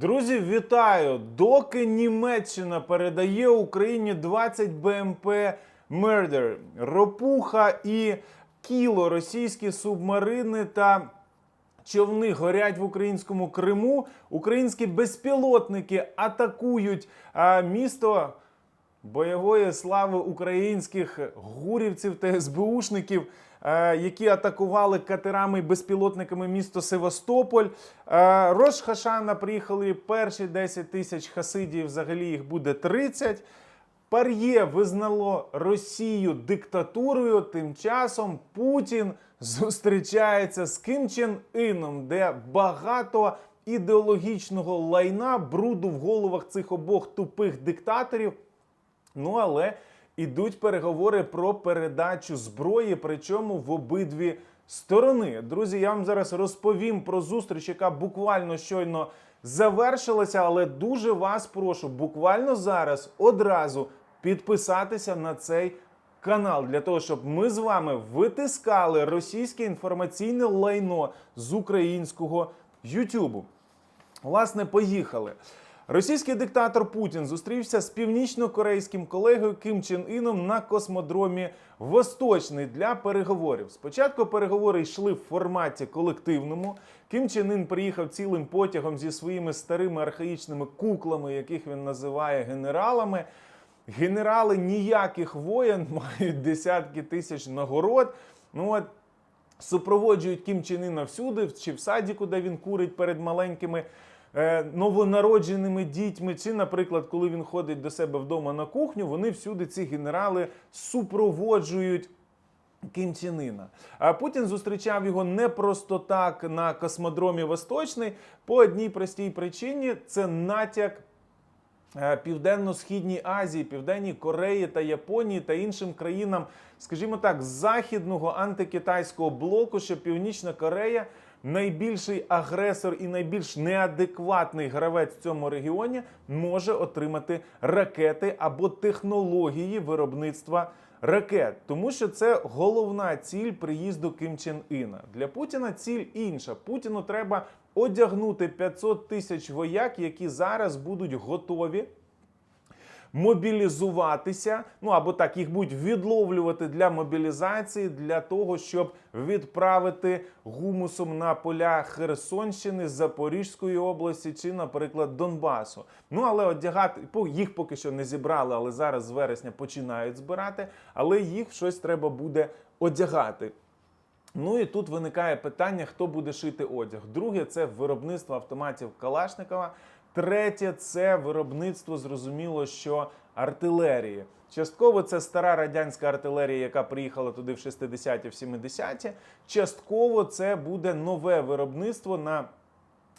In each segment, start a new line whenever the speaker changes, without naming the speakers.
Друзі, вітаю! Доки Німеччина передає Україні 20 БМП Мердер, ропуха і кіло російські субмарини та човни горять в українському Криму. Українські безпілотники атакують місто бойової слави українських гурівців та СБУшників, які атакували катерами і безпілотниками місто Севастополь. Е, Рош Хашана приїхали перші 10 тисяч хасидів, взагалі їх буде 30. Пар'є визнало Росію диктатурою. Тим часом Путін зустрічається з Ким Чен Іном, де багато ідеологічного лайна, бруду в головах цих обох тупих диктаторів. Ну але ідуть переговори про передачу зброї, причому в обидві сторони. Друзі, я вам зараз розповім про зустріч, яка буквально щойно завершилася, але дуже вас прошу буквально зараз одразу підписатися на цей канал для того, щоб ми з вами витискали російське інформаційне лайно з українського Ютубу. Власне, поїхали. Російський диктатор Путін зустрівся з північно-корейським колегою Ким Чен Іном на космодромі Восточний для переговорів. Спочатку переговори йшли в форматі колективному. Ким Чен Ін приїхав цілим потягом зі своїми старими архаїчними куклами, яких він називає генералами. Генерали ніяких воєн мають десятки тисяч нагород. Ну от супроводжують Кім Чен Іна всюди, чи в садіку, де він курить перед маленькими новонародженими дітьми, чи, наприклад, коли він ходить до себе вдома на кухню, вони всюди ці генерали супроводжують. Кім Чен А Путін зустрічав його не просто так на космодромі Восточний по одній простій причині це натяк е, Південно-Східній Азії, Південній Кореї та Японії та іншим країнам, скажімо так, західного антикитайського блоку, що Північна Корея найбільший агресор і найбільш неадекватний гравець в цьому регіоні може отримати ракети або технології виробництва ракет, тому що це головна ціль приїзду Ким Чен Іна. Для Путіна ціль інша. Путіну треба одягнути 500 тисяч вояк, які зараз будуть готові мобілізуватися. Ну або так їх будуть відловлювати для мобілізації, для того, щоб відправити гумусом на поля Херсонщини, Запорізької області чи, наприклад, Донбасу. Ну але одягати їх поки що не зібрали, але зараз з вересня починають збирати. Але їх щось треба буде одягати. Ну і тут виникає питання, хто буде шити одяг. Друге це виробництво автоматів Калашникова. Третє це виробництво, зрозуміло, що артилерії. Частково це стара радянська артилерія, яка приїхала туди в 60-ті, в 70-ті. Частково це буде нове виробництво на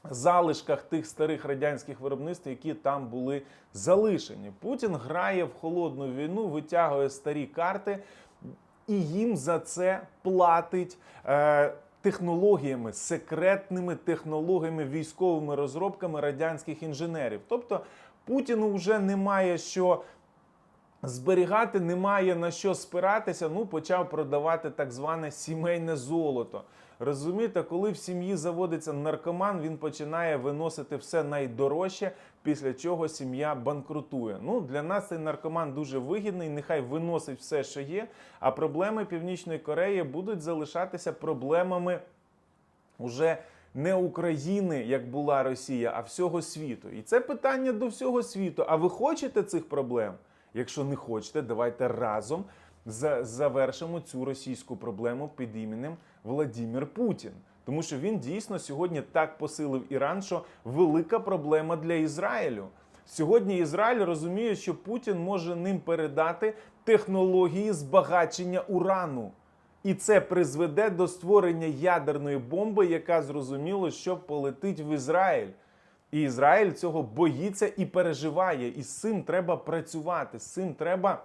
залишках тих старих радянських виробництв, які там були залишені. Путін грає в холодну війну, витягує старі карти, і їм за це платить. Е, Технологіями, секретними технологіями, військовими розробками радянських інженерів. Тобто Путіну вже немає що зберігати, немає на що спиратися. Ну, почав продавати так зване сімейне золото. Розумієте, коли в сім'ї заводиться наркоман, він починає виносити все найдорожче, після чого сім'я банкрутує. Ну для нас цей наркоман дуже вигідний. Нехай виносить все, що є. А проблеми Північної Кореї будуть залишатися проблемами уже не України, як була Росія, а всього світу. І це питання до всього світу. А ви хочете цих проблем? Якщо не хочете, давайте разом завершимо цю російську проблему під іменем Владимир Путін. Тому що він дійсно сьогодні так посилив Іран, що велика проблема для Ізраїлю. Сьогодні Ізраїль розуміє, що Путін може ним передати технології збагачення урану. І це призведе до створення ядерної бомби, яка зрозуміло, що полетить в Ізраїль. І Ізраїль цього боїться і переживає. І з цим треба працювати. З цим треба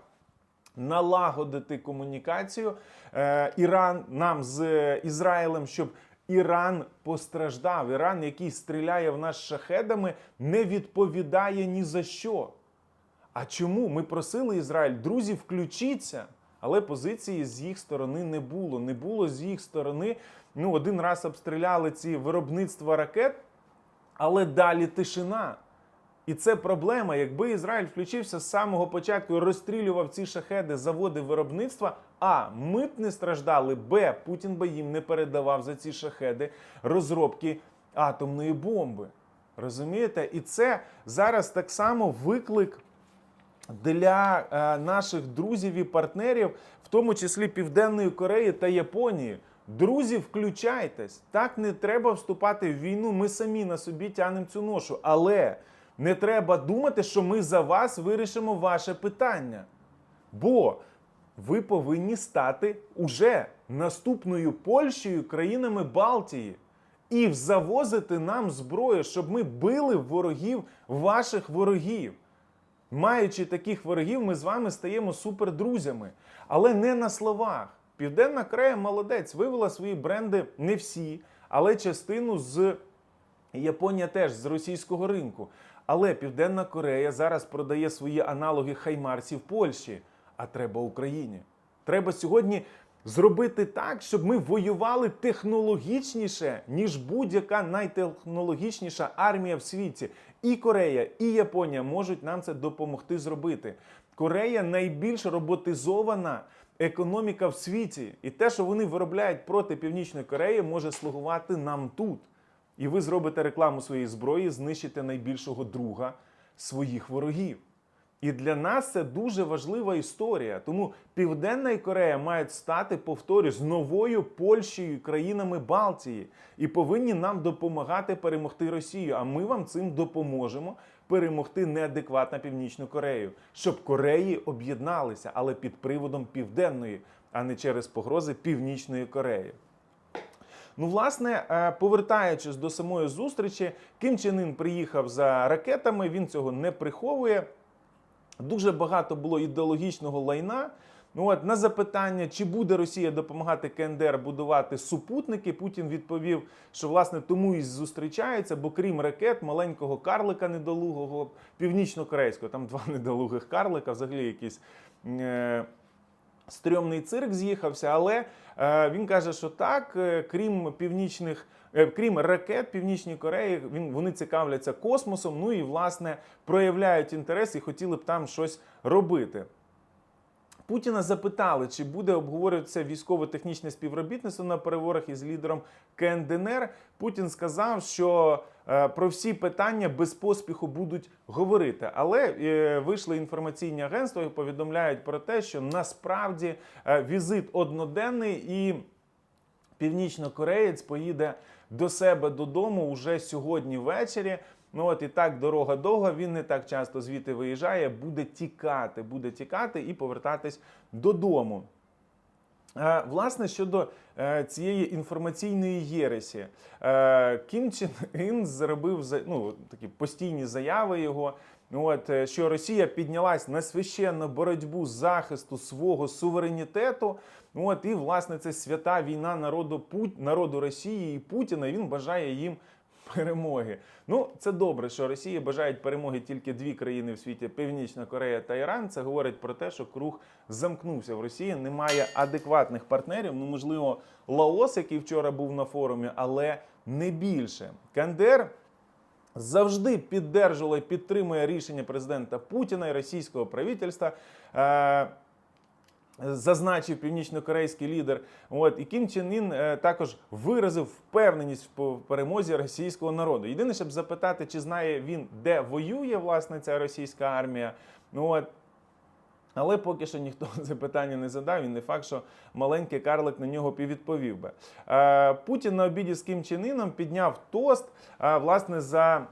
налагодити комунікацію е, Іран нам з Ізраїлем, щоб Іран постраждав. Іран, який стріляє в нас шахедами, не відповідає ні за що. А чому? Ми просили Ізраїль, друзі, включіться. Але позиції з їх сторони не було. Не було з їх сторони. Ну, один раз обстріляли ці виробництва ракет Але далі тишина. І це проблема. Якби Ізраїль включився з самого початку і розстрілював ці шахеди, заводи виробництва, а ми б не страждали, б Путін би їм не передавав за ці шахеди розробки атомної бомби. Розумієте? І це зараз так само виклик для е, наших друзів і партнерів, в тому числі Південної Кореї та Японії. Друзі, включайтесь. Так не треба вступати в війну. Ми самі на собі тянемо цю ношу. Але не треба думати, що ми за вас вирішимо ваше питання. Бо ви повинні стати уже наступною Польщею, країнами Балтії і завозити нам зброю, щоб ми били ворогів ваших ворогів. Маючи таких ворогів, ми з вами стаємо супердрузями. Але не на словах. Південна Корея молодець, вивела свої бренди не всі, але частину з Японія теж з російського ринку. Але Південна Корея зараз продає свої аналоги Хаймарсів Польщі. А треба Україні. Треба сьогодні зробити так, щоб ми воювали технологічніше, ніж будь-яка найтехнологічніша армія в світі. І Корея, і Японія можуть нам це допомогти зробити. Корея найбільш роботизована економіка в світі, і те, що вони виробляють проти Північної Кореї, може слугувати нам тут. І ви зробите рекламу своєї зброї, знищите найбільшого друга своїх ворогів. І для нас це дуже важлива історія. Тому Південна Корея мають стати, повторюсь, новою Польщею, країнами Балтії, і повинні нам допомагати перемогти Росію. А ми вам цим допоможемо перемогти неадекватно Північну Корею, щоб Кореї об'єдналися, але під приводом Південної, а не через погрози Північної Кореї. Ну, власне, е, повертаючись до самої зустрічі, Ким Чен Ін приїхав за ракетами. Він цього не приховує. Дуже багато було ідеологічного лайна. Ну от на запитання, чи буде Росія допомагати КНДР будувати супутники, Путін відповів, що власне тому і зустрічаються, бо крім ракет, маленького карлика недолугого, північно-корейського, там два недолугих карлика, взагалі якісь. Е- Стрьомний цирк з'їхався, але е, він каже, що так, е, крім північних, е, крім ракет Північної Кореї, він вони цікавляться космосом. Ну і власне проявляють інтерес і хотіли б там щось робити. Путіна запитали, чи буде обговорюватися військово-технічне співробітництво на переговорах із лідером КНДР. Путін сказав, що е, про всі питання без поспіху будуть говорити. Але е, вийшли інформаційні агентства і повідомляють про те, що насправді е, візит одноденний і північно-кореєць поїде до себе додому уже сьогодні ввечері. Ну от і так дорога довга. Він не так часто звідти виїжджає, буде тікати, буде тікати і повертатись додому. Е, Власне, щодо е, цієї інформаційної єресі, е, Кім Чен Ін зробив ну, такі постійні заяви його. От що Росія піднялась на священну боротьбу з захисту свого суверенітету. От і власне це свята війна народу народу Росії і Путіна. Він бажає їм перемоги. Ну, це добре, що Росії бажають перемоги тільки дві країни в світі Північна Корея та Іран. Це говорить про те, що круг замкнувся в Росії. Немає адекватних партнерів. Ну, можливо, Лаос, який вчора був на форумі, але не більше. Кандер завжди піддержувала і підтримує рішення президента Путіна і російського правительства. Зазначив північно-корейський лідер. От і Кім Чен Ін е, також виразив впевненість в перемозі російського народу. Єдине, щоб запитати, чи знає він, де воює власне ця російська армія. Ну от але поки що ніхто це питання не задав. І не факт, що маленький карлик на нього відповів би. Е, Путін на обіді з Ким Чен Іном підняв тост е, власне за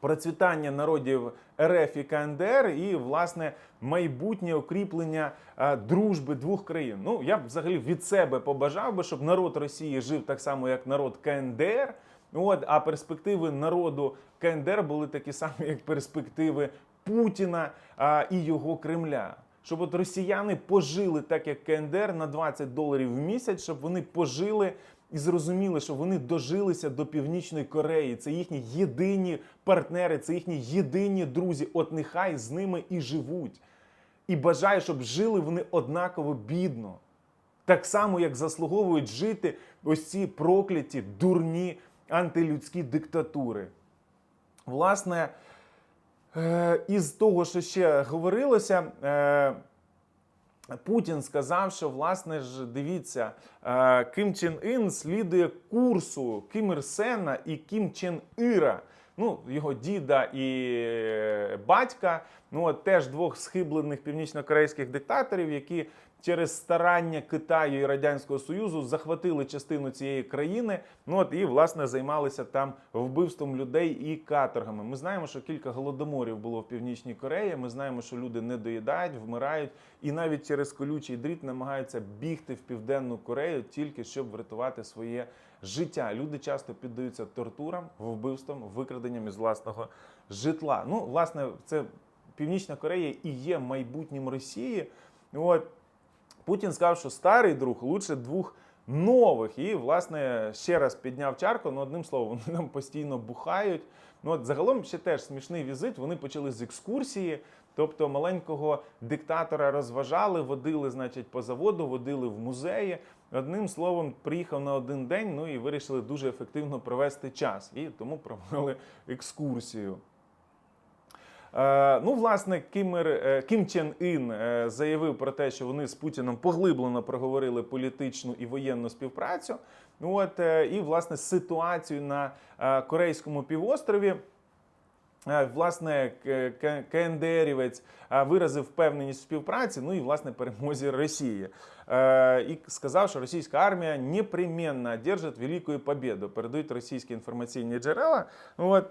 процвітання народів РФ і КНДР і власне майбутнє укріплення е, дружби двох країн. Ну я б взагалі від себе побажав би, щоб народ Росії жив так само, як народ КНДР. От, а перспективи народу КНДР були такі самі, як перспективи Путіна а, і його Кремля. Щоб от росіяни пожили так, як КНДР на 20 доларів в місяць, щоб вони пожили і зрозуміли, що вони дожилися до Північної Кореї. Це їхні єдині партнери, це їхні єдині друзі. От нехай з ними і живуть. І бажаю, щоб жили вони однаково бідно. Так само, як заслуговують жити ось ці прокляті, дурні антилюдські диктатури. Власне, е, із того, що ще говорилося, е, Путін сказав, що власне ж дивіться, е, Ким Чен Ін слідує курсу Кім Ір Сена і Кім Чен Іра. Ну, його діда і е, батька, ну от теж двох схиблених північнокорейських диктаторів, які через старання Китаю і Радянського Союзу захватили частину цієї країни. Ну от і власне займалися там вбивством людей і каторгами. Ми знаємо, що кілька голодоморів було в Північній Кореї. Ми знаємо, що люди не доїдають, вмирають і навіть через колючий дріт намагаються бігти в південну Корею тільки щоб врятувати своє життя. Люди часто піддаються тортурам, вбивствам, викраденням із власного житла. Ну, власне, це Північна Корея і є майбутнім Росії. От Путін сказав, що старий друг лучше двох нових. І, власне, ще раз підняв чарку. Ну, одним словом, вони там постійно бухають. Ну, от загалом ще теж смішний візит. Вони почали з екскурсії. Тобто маленького диктатора розважали, водили, значить, по заводу, водили в музеї. Одним словом, приїхав на один день, ну і вирішили дуже ефективно провести час. І тому провели екскурсію. Е, ну, власне, Кім, Ір- е, Кім Чен Ін е, заявив про те, що вони з Путіном поглиблено проговорили політичну і воєнну співпрацю. От, і, власне, ситуацію на Корейському півострові. Власне, КНДРівець виразив впевненість в співпраці, ну і власне перемозі Росії. І сказав, що російська армія непременно одержить велику победу. Передають російські інформаційні джерела. От.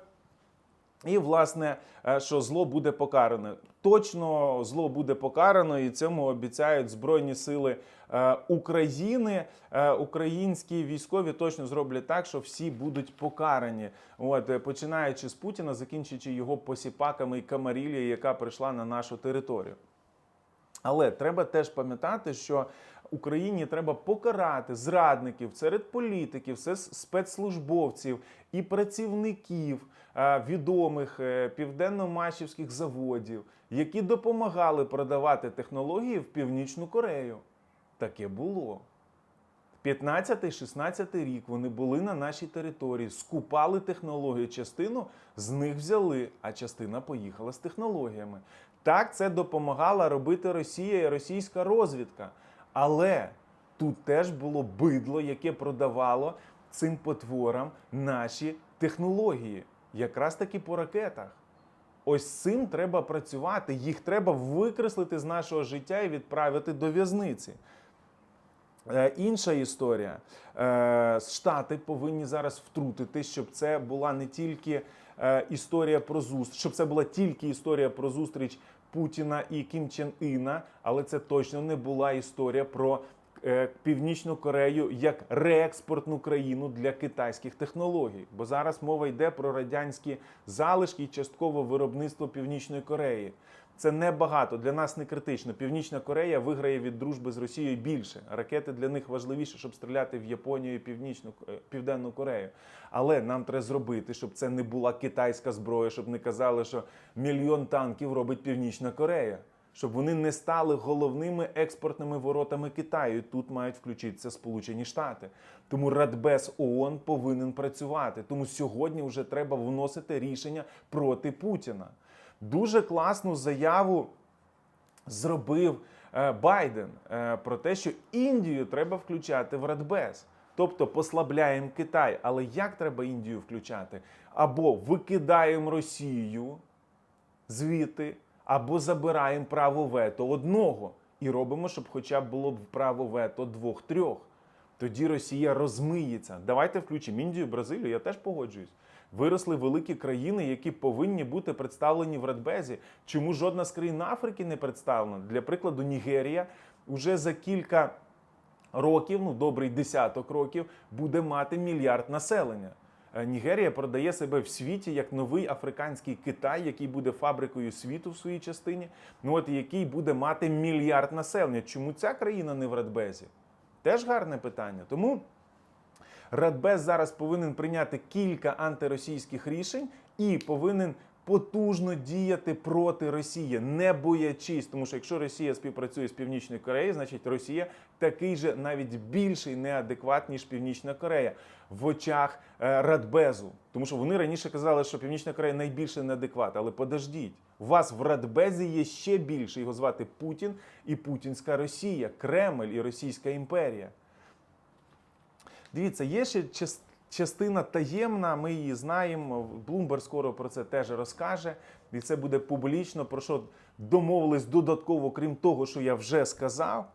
І, власне, е, що зло буде покаране. Точно зло буде покарано, і цьому обіцяють Збройні Сили е, України. Е, Українські військові точно зроблять так, що всі будуть покарані. От, починаючи з Путіна, закінчуючи його посіпаками і камарілі, яка прийшла на нашу територію. Але треба теж пам'ятати, що Україні треба покарати зрадників серед політиків, спецслужбовців і працівників відомих е, південно-мачівських заводів, які допомагали продавати технології в Північну Корею. Таке було. 15-16 рік вони були на нашій території, скупали технології. Частину з них взяли, а частина поїхала з технологіями. Так це допомагала робити Росія і російська розвідка. Але тут теж було бидло, яке продавало цим потворам наші технології, якраз таки по ракетах. Ось цим треба працювати. Їх треба викреслити з нашого життя і відправити до в'язниці. Е, Інша історія. Е, Штати повинні зараз втрутити, щоб це була не тільки е, історія про зустріч, щоб це була тільки історія про зустріч Путіна і Кім Чен Іна, але це точно не була історія про Північну Корею як реекспортну країну для китайських технологій. Бо зараз мова йде про радянські залишки і частково виробництво Північної Кореї. Це небагато для нас не критично. Північна Корея виграє від дружби з Росією більше. Ракети для них важливіше, щоб стріляти в Японію Північну е, Південну Корею. Але нам треба зробити, щоб це не була китайська зброя, щоб не казали, що мільйон танків робить Північна Корея. Щоб вони не стали головними експортними воротами Китаю. Тут мають включитися Сполучені Штати. Тому Радбез ООН повинен працювати. Тому сьогодні вже треба вносити рішення проти Путіна. Дуже класну заяву зробив е, Байден е, про те, що Індію треба включати в Радбез. Тобто послабляємо Китай. Але як треба Індію включати? Або викидаємо Росію звідти, або забираємо право вето одного і робимо, щоб хоча б було б право вето двох-трьох. Тоді Росія розмиється. Давайте включимо Індію, Бразилію. Я теж погоджуюсь. Виросли великі країни, які повинні бути представлені в Радбезі. Чому жодна з країн Африки не представлена? Для прикладу, Нігерія вже за кілька років, ну добрий десяток років, буде мати мільярд населення. Е, Нігерія продає себе в світі як новий африканський Китай, який буде фабрикою світу в своїй частині. Ну от який буде мати мільярд населення. Чому ця країна не в Радбезі? Теж гарне питання. Тому Радбез зараз повинен прийняти кілька антиросійських рішень і повинен потужно діяти проти Росії, не боячись, тому що якщо Росія співпрацює з Північною Кореєю, значить Росія такий же навіть більший неадекват, ніж Північна Корея в очах е, Радбезу. Тому що вони раніше казали, що Північна Корея найбільше неадекват. Але подождіть, у вас в Радбезі є ще більше. Його звати Путін і Путінська Росія, Кремль і Російська імперія. Дивіться, є ще час- частина таємна, ми її знаємо. Блумберг скоро про це теж розкаже, і це буде публічно, про що домовились додатково, крім того, що я вже сказав.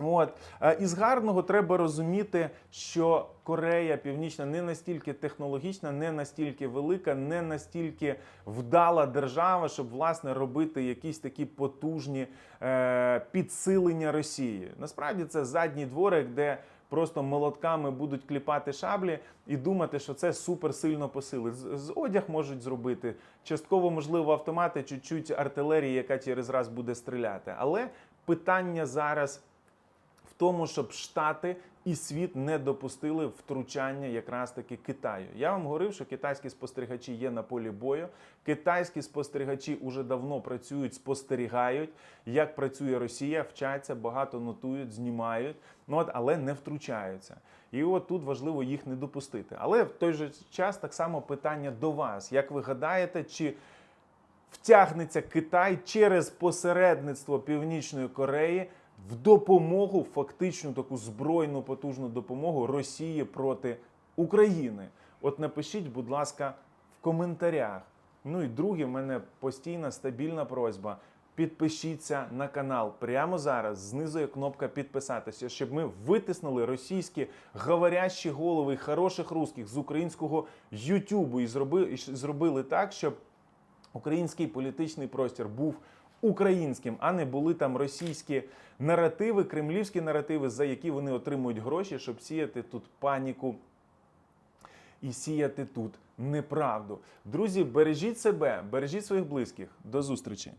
От Е, із гарного треба розуміти, що Корея Північна не настільки технологічна, не настільки велика, не настільки вдала держава, щоб власне робити якісь такі потужні е, підсилення Росії. Насправді це задній дворик, де просто молотками будуть кліпати шаблі і думати, що це супер сильно посилить. З, одяг можуть зробити, частково можливо автомати, чуть-чуть артилерії, яка через раз буде стріляти. Але питання зараз тому, щоб Штати і світ не допустили втручання якраз таки Китаю. Я вам говорив, що китайські спостерігачі є на полі бою. Китайські спостерігачі уже давно працюють, спостерігають, як працює Росія, вчаться, багато нотують, знімають, ну от але не втручаються. І от тут важливо їх не допустити. Але в той же час так само питання до вас: як ви гадаєте, чи втягнеться Китай через посередництво Північної Кореї в допомогу, фактичну таку збройну потужну допомогу Росії проти України. От напишіть, будь ласка, в коментарях. Ну і друге, в мене постійна стабільна просьба. Підпишіться на канал прямо зараз. Знизу є кнопка підписатися, щоб ми витиснули російські говорящі голови хороших русських з українського Ютубу і зробили, і зробили так, щоб український політичний простір був українським, а не були там російські наративи, кремлівські наративи, за які вони отримують гроші, щоб сіяти тут паніку і сіяти тут неправду. Друзі, бережіть себе, бережіть своїх близьких. До зустрічі!